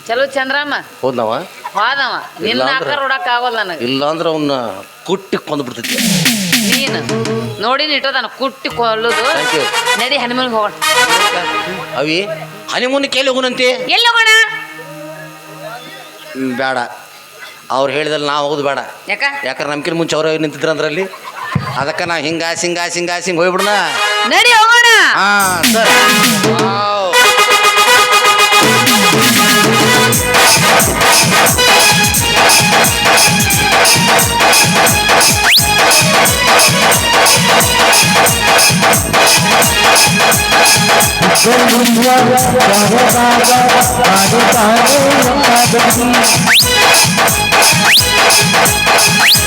ಚಲೋ ಚಂದ್ರಮ್ಮ. ಹೋದ್ನವ? ಹೋದವ. ನಿನ್ನ ಆಕಾರ ಹೊಡಕ್ ಆಗೋಲ್ಲ ನನಗೆ. ಇಲ್ಲ ಅಂದ್ರೆ ಅವನ್ನ ಕುಟ್ಟಿ ಕೊಂದ್ಬಿಡ್ತೈತಿ. ನೀನು. ನೋಡಿ ಇಟ್ಟೋದನ ಕುಟ್ಟಿ ಕೊಲ್ಲುದು. ನಡಿ ಹನಿಮೂನ್ಗೆ ಹೋಗೋಣ. ಅವಿ ಹನಿಮೂನ್ ಕೇಳಿ ಹೋಗುನಂತೆ ಎಲ್ಲಿ ಹೋಗೋಣ? ಬೇಡ. ಅವ್ರು ಹೇಳಿದಲ್ಲಿ ನಾವು ಹೋಗೋದು ಬೇಡ. ಯಾಕ? ಯಾಕಂದ್ರೆ ನಮ್ಕಿನ ಮುಂಚೆ ಅವ್ರು ನಿಂತಿದ್ರು ಅಂದ್ರಲ್ಲಿ. ಅದಕ್ಕೆ ನಾ ಹಿಂಗಾಸಿ ಹಿಂಗಾಸಿ ಹಿಂಗಾಸಿ ಹಿಂಗೆ ಹೋಗ್ಬಿಡೋಣ ನಡಿ ಹೋಗೋಣ. ಹಾ ಸರ್.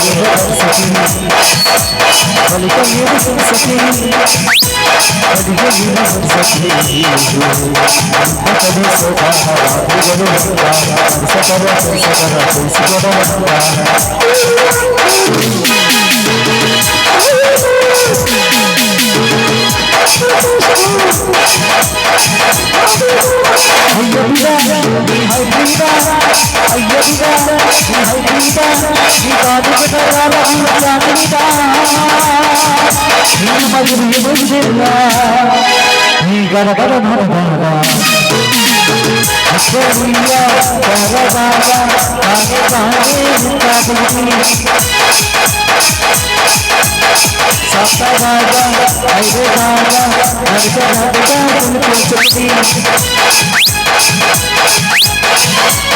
ये है सखी बोले तो ये है सखी बोले तो ये है सखी कभी सोता है जब होता है सकर सकर सकर होता है अय्या बिगाड़ा अय्या बिगाड़ा अय्या बिगाड़ा ಮುಗಿದಿಲ್ಲ ನೀ ಗಡಗಡ ಮರದಾರ ಅಶ್ವರಿಯ ಬರದಾರ ಹಾಗೆ ತಾನೇ ಮುತ್ತಾಗಿ ಸತ್ತರಾಗ ಐದು ದಾರ ಐದು ರಾಜ ಕುಳಿತು